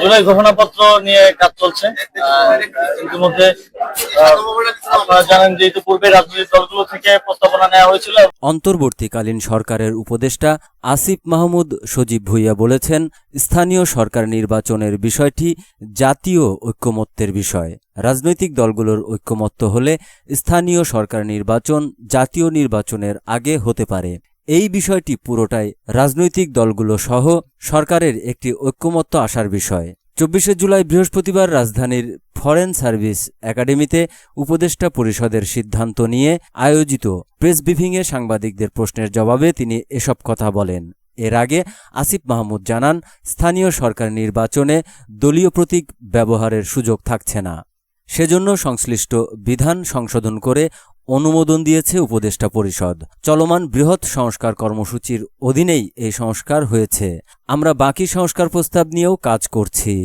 জুলাই ঘোষণাপত্র নিয়ে কাজ চলছে। ইতিমধ্যে আপনারা জানেন যে ইতিপূর্বে রাজনৈতিক দলগুলো থেকে প্রস্তাবনা নেওয়া হয়েছিল। অন্তর্বর্তীকালীন সরকারের উপদেষ্টা আসিফ মাহমুদ সজীব ভুইয়া বলেছেন, স্থানীয় সরকার নির্বাচনের বিষয়টি জাতীয় ঐক্যমত্যের বিষয়। রাজনৈতিক দলগুলোর ঐক্যমত্য হলে স্থানীয় সরকার নির্বাচন জাতীয় নির্বাচনের আগে হতে পারে। এই বিষয়টি পুরোটাই রাজনৈতিক দলগুলো সহ সরকারের একটি ঐক্যমত্য আসার বিষয়। চব্বিশে জুলাই বৃহস্পতিবার রাজধানীর ফরেন সার্ভিস একাডেমিতে উপদেষ্টা পরিষদের সিদ্ধান্ত নিয়ে আয়োজিত প্রেস ব্রিফিংয়ে সাংবাদিকদের প্রশ্নের জবাবে তিনি এসব কথা বলেন। এর আগে আসিফ মাহমুদ জানান, স্থানীয় সরকার নির্বাচনে দলীয় প্রতীক ব্যবহারের সুযোগ থাকছে না। সেজন্য সংশ্লিষ্ট বিধান সংশোধন করে অনুমোদন দিয়েছে উপদেষ্টা পরিষদ। চলমান বৃহৎ সংস্কার কর্মসূচির অধীনেই এই সংস্কার হয়েছে। আমরা বাকি সংস্কার প্রস্তাব নিয়েও কাজ করছি।